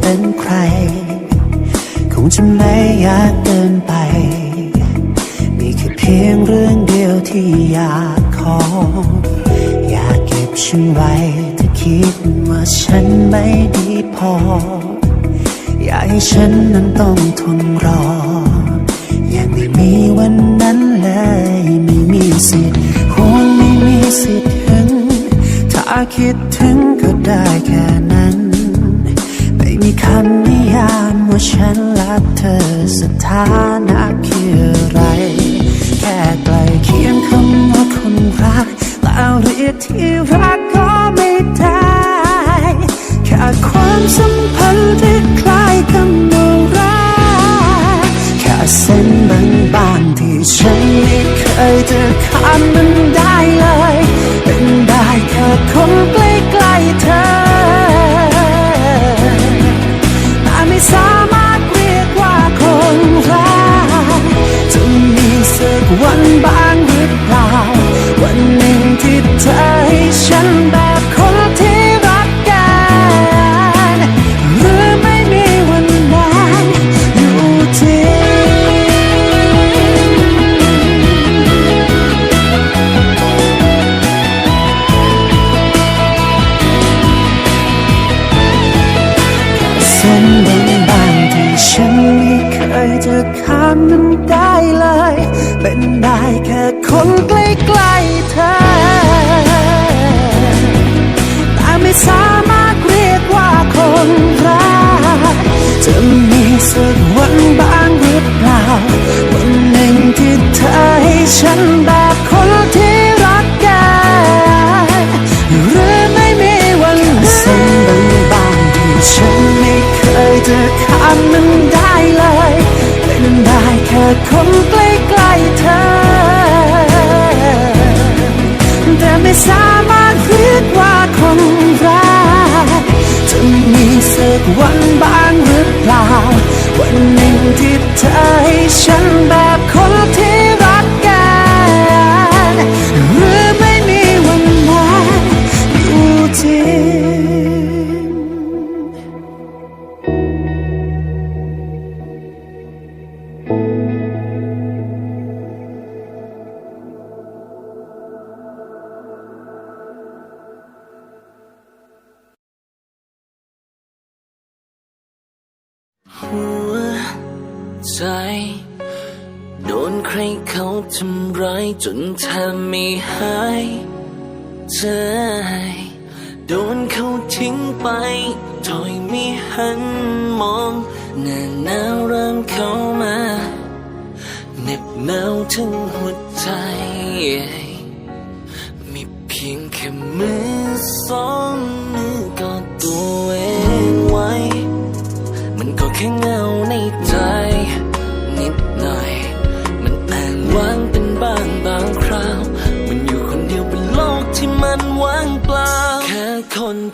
เป็นใคร คงจะไม่ยากเกินไป มีแค่เพียงเรื่องเดียวที่อยากขอ อยากเก็บฉันไว้ถ้าคิดว่าฉันไม่ดีพอ อยากให้ฉันนั้นต้องทนรอ ยังไม่มีวันนั้นเลย ไม่มีสิทธิ์คงไม่มีสิทธิ์ถึง ถ้าคิดถึงก็ได้แค่นั้น มีคำนิยามว่าฉันและเธอสถานะคืออะไร แค่ใกล้เคียงคำว่าคนรักแต่เรียกที่รักก็ไม่ได้แค่ความสัมพันธ์ที่คล้ายคำว่ารักแค่เส้นบางๆที่ฉันไม่เคยจะข้ามมันได้ ร้ายจนเธอไม่หายใจโดนเขาทิ้งไปถอยไม่หันมองหน้าหนาวเริ่มเข้ามาเหน็บหนาวถึงหัวใจ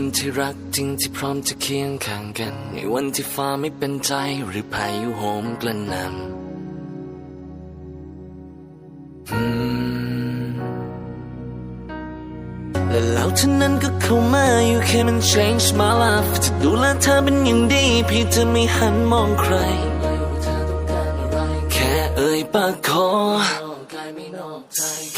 คนที่รักจริงที่พร้อมจะเคียงข้างกัน ในวันที่ฟ้าไม่เป็นใจหรือพายุโหมกระหน่ำอืมและแล้วเท่านั้นก็เข้ามาอยู่แค่มัน change my life จะดูแลเธอเป็นอย่างดีเพี่จะไม่หันมองใคร แค่เอ่ยปากขอแค่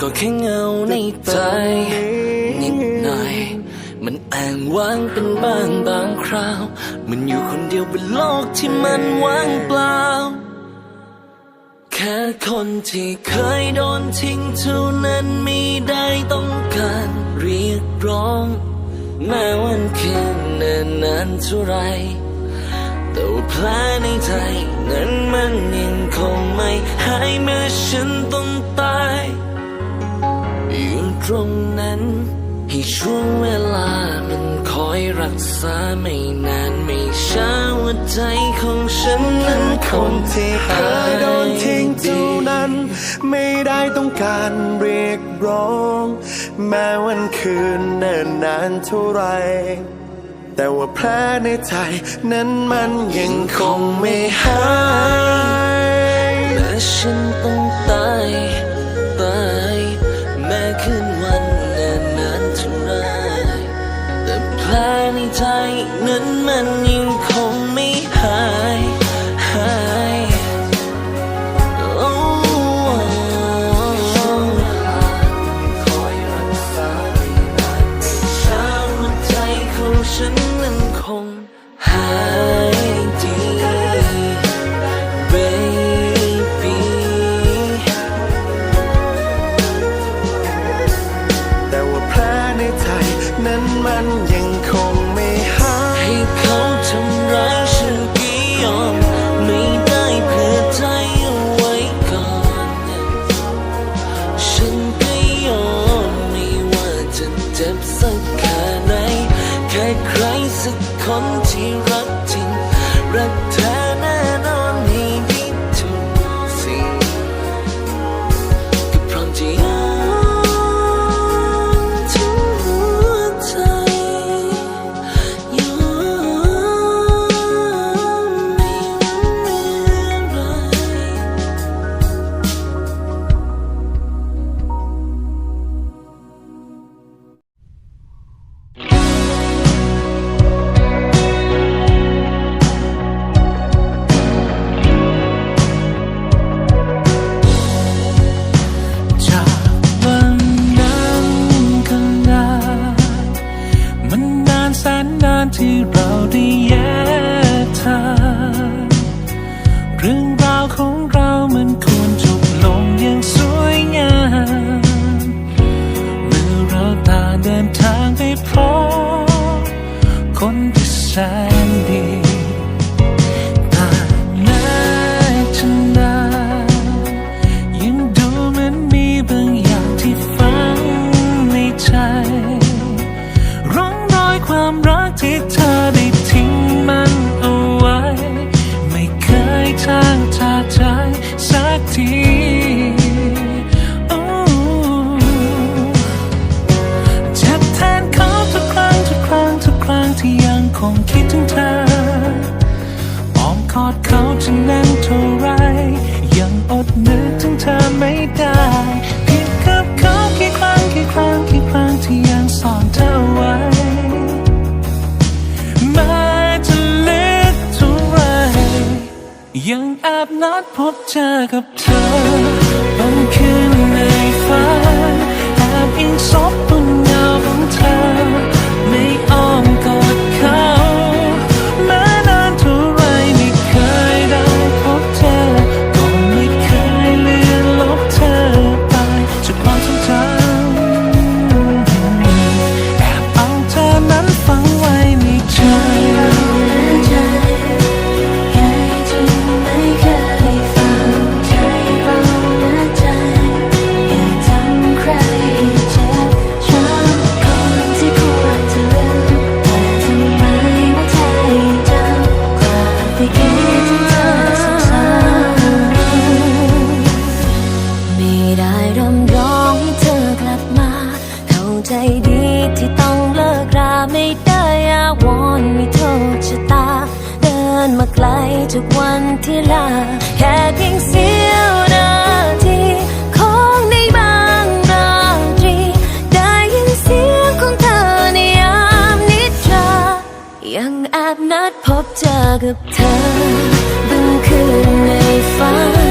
ก็แค่เงาในใจ นิดหน่อย มันแอ้างว้างเป็นบ้างบางคราว มันอยู่คนเดียวบนโลกที่มันว่างเปล่า แค่คนที่เคยโดนทิ้งเท่านั้นไม่ได้ต้องการเรียกร้อง แม้วันแค่นานนานเท่าไรแต่ว่าแผลในใจนั้นมันยังคงไม่หายแม้ฉันต้อง ตรงนั้น ให้ช่วงเวลามันคอยรักษาไม่นานไม่ช้าหัวใจของฉันนั้นคงนที่เคยโดนทิ้งเท่านั้น ไม่ได้ต้องการเรียกร้อง แม้วันคืนเนิ่นนานเท่าไรแต่ว่าแผลในใจนั้นมันยังคงไม่หาย ที่ยังคงคิดถึงเธออ้อมกอดเขาจะแน่นเท่าไร ยังอดนึกถึงเธอไม่ได้เพียงกับเขากี่ครั้งกี่ครั้งกี่ครั้งที่ยังสอนเธอไว้ไม่จะเลึกเท่าไร ยังแอบนัดพบเจอกับเธอบางคืนในฝันแอบอิงซบบนเงาของเธอ ที่ลาแค่เพียงเสียวนาทีของในบางราตรี ได้ยินเสียงของเธอในยามนิทรายังแอบนัดพบเจอกับเธอบนคืนในฝัน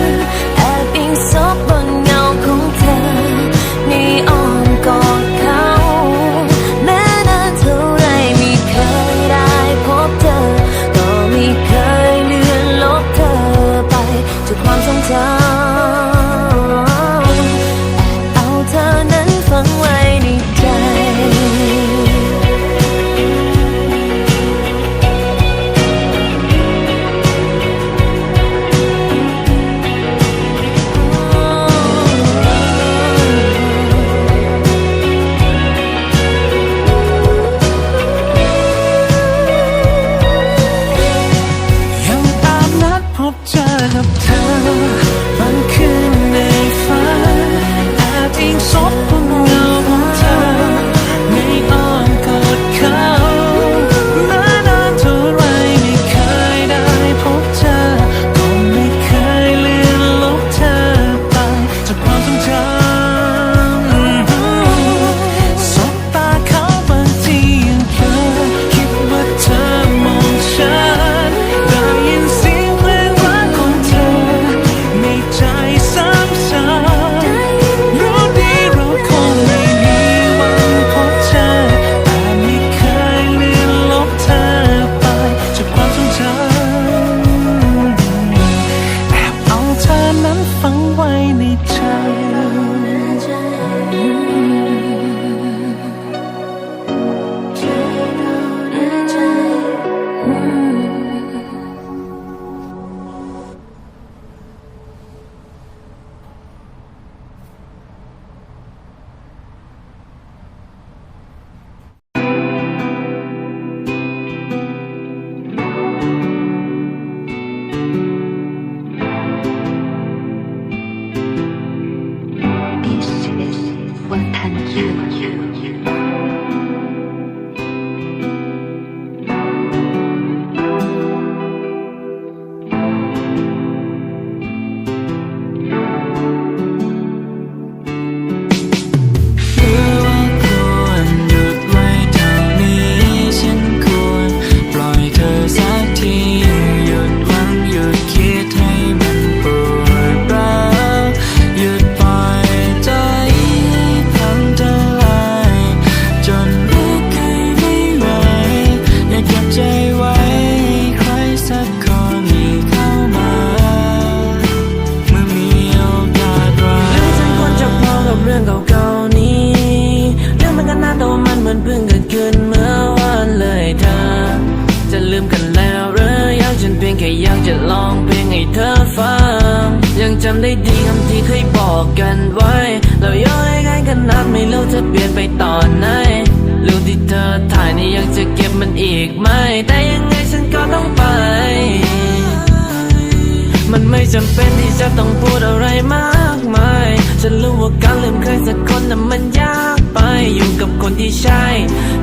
จำเป็นที่จะต้องพูดอะไรมากมาย ฉันรู้ว่าการลืมใครสักคนนั้นมันยากไป อยู่กับคนที่ใช่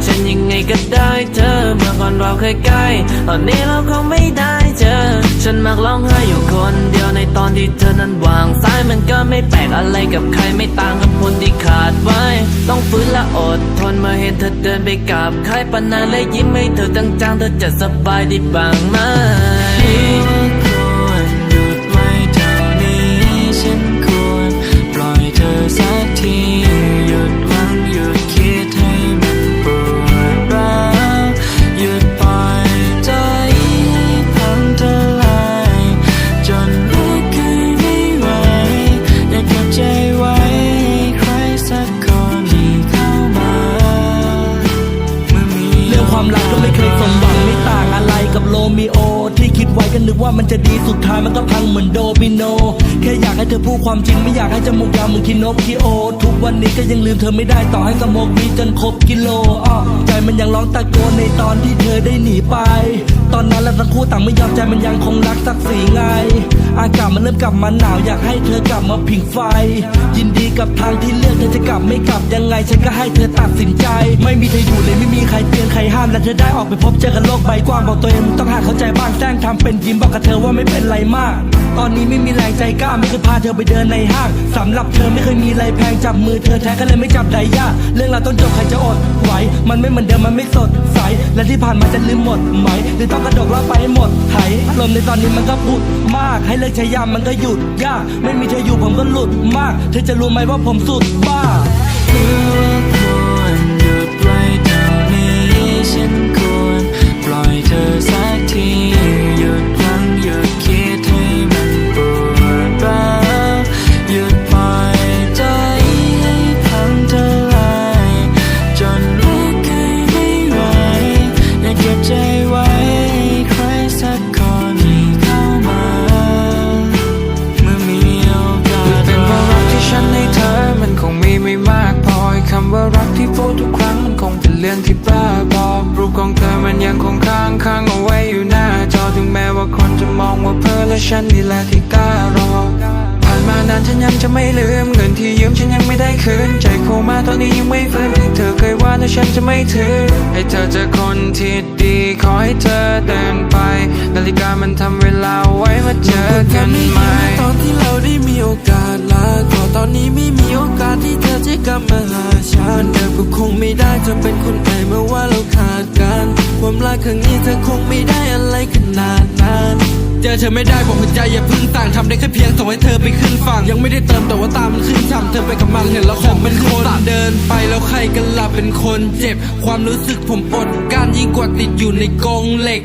ฉันยังไงก็ได้เธอ เมื่อก่อนเราเคยใกล้ ตอนนี้เราคงไม่ได้เจอ ฉันมักร้องไห้อยู่คนเดียวในตอนที่เธอนั้นวางสายมันก็ไม่แปลกอะไรกับใครไม่ต่างกับคนที่ขาดไว้ ต้องฟื้นและอดทนเมื่อเห็นเธอเดินไปกับใครปนานและยิ้มให้เธอจังๆเธอจะสบายดีบ้างไหม มูกยาวเหมือนคินกคิโอ ทุกวันนี้ก็ยังลืมเธอไม่ได้ต่อให้สมองวีจนครบกิโลอ้อใจมันยังร้องตะโกนในตอนที่เธอได้หนีไป ตอนนั้นเราทั้งคู่ต่างไม่ยอมใจมันยังคงรักสักสีไง อากาศมันเริ่มกลับมาหนาวอยากให้เธอกลับมาผิงไฟ ยินดีกับทางที่เลือกเธอจะกลับไม่กลับยังไง ฉันก็ให้เธอตัดสินใจ ไม่มีเธออยู่เลยไม่มีใครเตือนใครห้ามและเธอได้ออกไปพบเจอกันโลกใบกว้างบอกตัวเองต้องหาเข้าใจบ้างแซงทำเป็นยิ้มบอกกับเธอว่าไม่เป็นไรมากตอนนี้ไม่มีแรงใจกล้าไม่เคยพาเธอไปเดินในห้างสำหรับเธอไม่เคยมีอะไรแพงจับมือเธอแท้ก็เลยไม่จับไดย่าเรื่องราวต้องจบใครจะอดไหวมันไม่เหมือนเดิมมันไม่สดใสและที่ผ่านมาจะลืมหมดไหมหรือต้องกระดกเล่าไปให้หมดไหอารมในตอนนี้มันก็พูดมาก ให้เลิกใช้ยามมันก็หยุดยาก ไม่มีเธออยู่ผมก็หลุดมาก เธอจะรู้ไหมว่าผมสุดบ้าควรหยุดไว้เท่านี้ฉันควรปล่อยเธอสัก ยังคงค้างค้างเอาไว้อยู่หน้าจอถึงแม้ว่าคนจะมองว่าเพ้อและฉันนี่แหละที่กล้ารอานานฉันยังจะไม่ลืมเงินที่ยืมฉันยังไม่ได้คืนใจโคม่าตอนนี้ยังไม่ฟื้นที่เธอเคยว่านะฉันจะไม่ถือ ให้เธอเจอคนที่ดีขอให้เธอเดินไป นาฬิกามันทำเวลาไว้มาเจอกันใหม่ตอนที่เราได้มีโอกาสลาก็ตอนนี้ไม่มีโอกาสที่เธอจะกลับมาหาฉันเดิมก็คงไม่ได้จะเป็นคนใหม่เมื่อว่าเราขาดกัน ความรักครั้งนี้เธอคงไม่ได้อะไรขนาดนั้น เจอเธอไม่ได้บอกหัวใจอย่าพึ่งต่างทำได้แค่เพียงส่งให้เธอไปขึ้นฝั่งยังไม่ได้เติมแต่ว่าตามมันขึ้นช่ำเธอไปกับมันเห็นแล้วของเป็นคนเดินไปแล้วใครกันล่ะเป็นคนเจ็บความรู้สึกผมอดกลั้ารยิ่งกว่าติดอยู่ในกรงเหล็ก